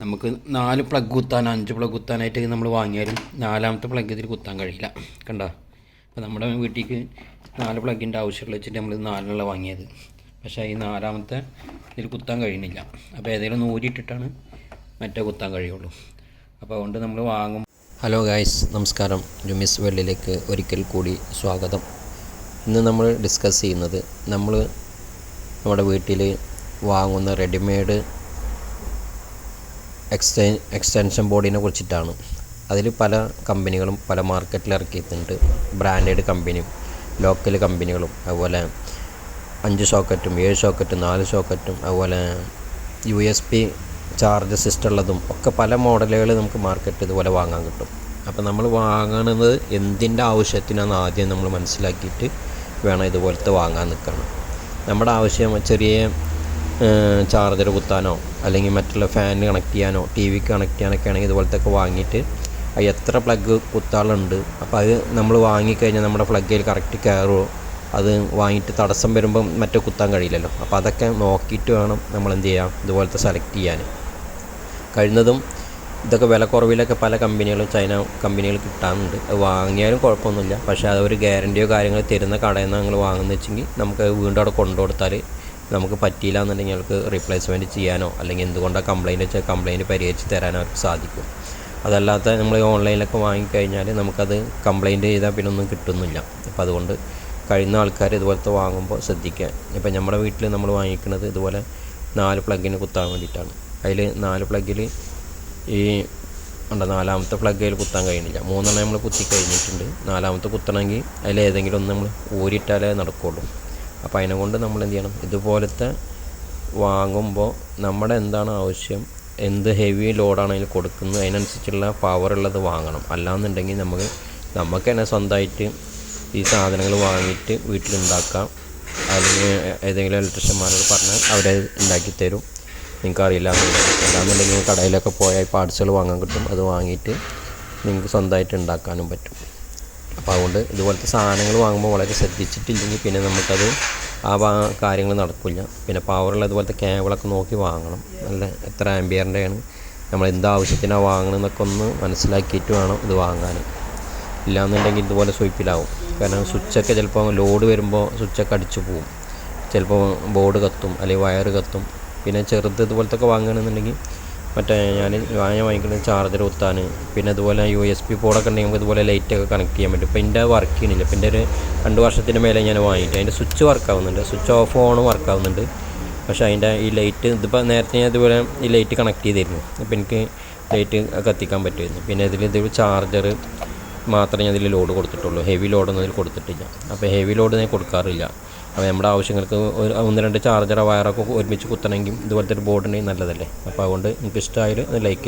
നമുക്ക് നാല് പ്ലഗ് കുത്താൻ അഞ്ച് പ്ലഗ് കുത്താനായിട്ട് നമ്മൾ വാങ്ങിയാലും നാലാമത്തെ പ്ലഗ് ഇതിൽ കുത്താൻ കഴിയില്ല. കണ്ട? അപ്പോൾ നമ്മുടെ വീട്ടിലേക്ക് നാല് പ്ലഗിന്റെ ആവശ്യമുള്ള വെച്ചിട്ട് നമ്മൾ നാലിനുള്ള വാങ്ങിയത്. പക്ഷേ ഈ നാലാമത്തെ ഇതിൽ കുത്താൻ കഴിയുന്നില്ല. അപ്പോൾ ഏതെങ്കിലും നൂരിട്ടിട്ടാണ് മറ്റേ കുത്താൻ കഴിയുള്ളൂ. അപ്പോൾ അതുകൊണ്ട് നമ്മൾ വാങ്ങും. ഹലോ ഗായ്സ് നമസ്കാരം. ജുമിസ് വേൾഡിലേക്ക് ഒരിക്കൽ കൂടി സ്വാഗതം. ഇന്ന് നമ്മൾ ഡിസ്കസ് ചെയ്യുന്നത് നമ്മൾ നമ്മുടെ വീട്ടിൽ വാങ്ങുന്ന റെഡിമെയ്ഡ് എക്സ്റ്റെ എക്സ്റ്റൻഷൻ ബോർഡിനെ കുറിച്ചിട്ടാണ്. അതിൽ പല കമ്പനികളും പല മാർക്കറ്റിൽ ഇറക്കിയിട്ടുണ്ട്. ബ്രാൻഡഡ് കമ്പനിയും ലോക്കൽ കമ്പനികളും അതുപോലെ അഞ്ച് സോക്കറ്റും ഏഴ് സോക്കറ്റും നാല് സോക്കറ്റും അതുപോലെ U S B charge system ഉള്ളതും ഒക്കെ പല മോഡലുകൾ നമുക്ക് മാർക്കറ്റ് ഇതുപോലെ വാങ്ങാൻ കിട്ടും. അപ്പോൾ നമ്മൾ വാങ്ങുന്നത് എന്തിന്റെ ആവശ്യത്തിനാണ് ആദ്യം നമ്മൾ മനസ്സിലാക്കിയിട്ട് വേണം ഇതുപോലത്തെ വാങ്ങാൻ നിൽക്കണം. നമ്മുടെ ആവശ്യം ചെറിയ ചാർജർ കുത്താനോ അല്ലെങ്കിൽ മറ്റുള്ള ഫാനിന് കണക്ട് ചെയ്യാനോ ടി വിക്ക് കണക്ട് ചെയ്യാനൊക്കെ ആണെങ്കിൽ ഇതുപോലത്തെ ഒക്കെ വാങ്ങിയിട്ട് അത് എത്ര പ്ലഗ് കുത്താളുണ്ട്. അപ്പോൾ അത് നമ്മൾ വാങ്ങിക്കഴിഞ്ഞാൽ നമ്മുടെ പ്ലഗ്ഗിൽ കറക്റ്റ് കയറുമോ അത് വാങ്ങിയിട്ട് തടസ്സം വരുമ്പം മറ്റേ കുത്താൻ കഴിയില്ലല്ലോ. അപ്പോൾ അതൊക്കെ നോക്കിയിട്ട് വേണം നമ്മൾ എന്ത് ചെയ്യാം ഇതുപോലത്തെ സെലക്ട് ചെയ്യാൻ. കഴിഞ്ഞതും ഇതൊക്കെ വില കുറവിലൊക്കെ പല കമ്പനികളും ചൈന കമ്പനികൾ കിട്ടാറുണ്ട്. അത് വാങ്ങിയാലും കുഴപ്പമൊന്നുമില്ല. പക്ഷേ അതൊരു ഗ്യാരണ്ടിയോ കാര്യങ്ങളോ തരുന്ന കടയിൽ നിന്ന് നിങ്ങൾ വാങ്ങുന്ന വെച്ചെങ്കിൽ നമുക്ക് വീണ്ടും അവിടെ കൊണ്ടു കൊടുത്താൽ നമുക്ക് പറ്റിയില്ല എന്നുണ്ടെങ്കിൽ അവർക്ക് റീപ്ലേസ്മെന്റ് ചെയ്യാനോ അല്ലെങ്കിൽ എന്തുകൊണ്ടാണ് കംപ്ലയിന്റ് വെച്ചാൽ കംപ്ലയിന്റ് പരിഹരിച്ച് തരാനോ അവർക്ക് സാധിക്കും. അതല്ലാത്ത നമ്മൾ ഓൺലൈനിലൊക്കെ വാങ്ങിക്കഴിഞ്ഞാൽ നമുക്കത് കംപ്ലയിന്റ് ചെയ്താൽ പിന്നെ ഒന്നും കിട്ടുന്നില്ല. അപ്പോൾ അതുകൊണ്ട് കഴിയുന്ന ആൾക്കാർ ഇതുപോലത്തെ വാങ്ങുമ്പോൾ ശ്രദ്ധിക്കുക. ഇപ്പം നമ്മുടെ വീട്ടിൽ നമ്മൾ വാങ്ങിക്കുന്നത് ഇതുപോലെ നാല് പ്ലഗിന് കുത്താൻ വേണ്ടിയിട്ടാണ്. അതിൽ നാല് പ്ലഗിൽ ഈ ഉണ്ട് നാലാമത്തെ പ്ലഗ് അതിൽ കുത്താൻ കഴിയുന്നില്ല. മൂന്നെണ്ണം നമ്മൾ കുത്തി കഴിഞ്ഞിട്ടുണ്ട്. നാലാമത്തെ കുത്തണമെങ്കിൽ അതിൽ ഏതെങ്കിലും ഒന്ന് നമ്മൾ ഊരിട്ടാലേ നടക്കുകയുള്ളൂ അപ്പോൾ അതിനെക്കൊണ്ട് നമ്മൾ എന്ത് ചെയ്യണം? ഇതുപോലത്തെ വാങ്ങുമ്പോൾ നമ്മുടെ എന്താണ് ആവശ്യം? എന്ത് ഹെവി ലോഡാണ് അതിൽ കൊടുക്കുന്നത്? അതിനനുസരിച്ചുള്ള പവർ ഉള്ളത് വാങ്ങണം. അല്ലാന്നുണ്ടെങ്കിൽ നമുക്ക് നമുക്ക് തന്നെ സ്വന്തമായിട്ട് ഈ സാധനങ്ങൾ വാങ്ങിയിട്ട് വീട്ടിലുണ്ടാക്കാം. അല്ലെങ്കിൽ ഏതെങ്കിലും ഇലക്ട്രീഷ്യന്മാരോട് പറഞ്ഞാൽ അവരെ ഉണ്ടാക്കി തരും. നിങ്ങൾക്ക് അറിയില്ല. എന്നുണ്ടെങ്കിൽ അല്ലാന്നുണ്ടെങ്കിൽ കടയിലൊക്കെ പോയാൽ പാർട്സുകൾ വാങ്ങാൻ കിട്ടും. അത് വാങ്ങിയിട്ട് നിങ്ങൾക്ക് സ്വന്തമായിട്ട് ഉണ്ടാക്കാനും പറ്റും. അപ്പോൾ അതുകൊണ്ട് ഇതുപോലത്തെ സാധനങ്ങൾ വാങ്ങുമ്പോൾ വളരെ ശ്രദ്ധിച്ചിട്ടില്ലെങ്കിൽ പിന്നെ നമുക്കത് ആ കാര്യങ്ങൾ നടക്കില്ല. പിന്നെ പവറുള്ള ഇതുപോലത്തെ കേബിളൊക്കെ നോക്കി വാങ്ങണം. നല്ല എത്ര ആംബിയറിന്റെയാണ് നമ്മൾ എന്ത് ആവശ്യത്തിനാണ് വാങ്ങണമെന്നൊക്കെ ഒന്ന് മനസ്സിലാക്കിയിട്ട് വേണം ഇത് വാങ്ങാൻ. ഇല്ലാന്നുണ്ടെങ്കിൽ ഇതുപോലെ സ്വിപ്പിലാവും കാരണം സ്വിച്ചൊക്കെ ചിലപ്പോൾ ലോഡ് വരുമ്പോൾ സ്വിച്ചൊക്കെ അടിച്ചു പോവും. ചിലപ്പോൾ ബോർഡ് കത്തും അല്ലെങ്കിൽ വയർ കത്തും. പിന്നെ ചെറുത് ഇതുപോലത്തെ ഒക്കെ വാങ്ങുകയാണെന്നുണ്ടെങ്കിൽ മറ്റേ ഞാൻ ഞാൻ വാങ്ങിക്കുന്നത് ചാർജർ കുത്താൻ പിന്നെ അതുപോലെ യു എസ് പി പോഡൊക്കെ ഉണ്ടെങ്കിൽ നമുക്ക് ഇതുപോലെ ലൈറ്റൊക്കെ കണക്ട് ചെയ്യാൻ പറ്റും. ഇപ്പോൾ എന്റെ വർക്ക് ചെയ്യുന്നില്ല ഇപ്പോൾ എന്റെ ഒരു രണ്ട് വർഷത്തിന് മേലെ ഞാൻ വാങ്ങിയിട്ട് അതിന്റെ സ്വിച്ച് വർക്ക് ആവുന്നുണ്ട്. സ്വിച്ച് ഓഫ് ഓൺ വർക്ക് ആവുന്നുണ്ട്. പക്ഷേ അതിന്റെ ഈ ലൈറ്റ് ഇതിപ്പോൾ നേരത്തെ ഞാൻ ഇതുപോലെ ഈ ലൈറ്റ് കണക്ട് ചെയ്തിരുന്നു. അപ്പോൾ എനിക്ക് ലൈറ്റ് കത്തിക്കാൻ പറ്റുമായിരുന്നു. പിന്നെ ഇതിൽ ഇത് ചാർജർ മാത്രമേ ഞാൻ ഇതിൽ ലോഡ് കൊടുത്തിട്ടുള്ളൂ. ഹെവി ലോഡൊന്നും ഇതിൽ കൊടുത്തിട്ടില്ല. അപ്പോൾ ഹെവി ലോഡ് ഞാൻ കൊടുക്കാറില്ല. അപ്പോൾ നമ്മുടെ ആവശ്യങ്ങൾക്ക് ഒരു ഒന്ന് രണ്ട് ചാർജറോ വയറൊക്കെ ഒരുമിച്ച് കുത്തണമെങ്കിൽ ഇതുപോലത്തെ ഒരു ബോർഡ് ഉണ്ടെങ്കിൽ നല്ലതല്ലേ? അപ്പോൾ അതുകൊണ്ട് നിങ്ങൾക്ക് ഇഷ്ടമായാലും അത് ലൈക്ക്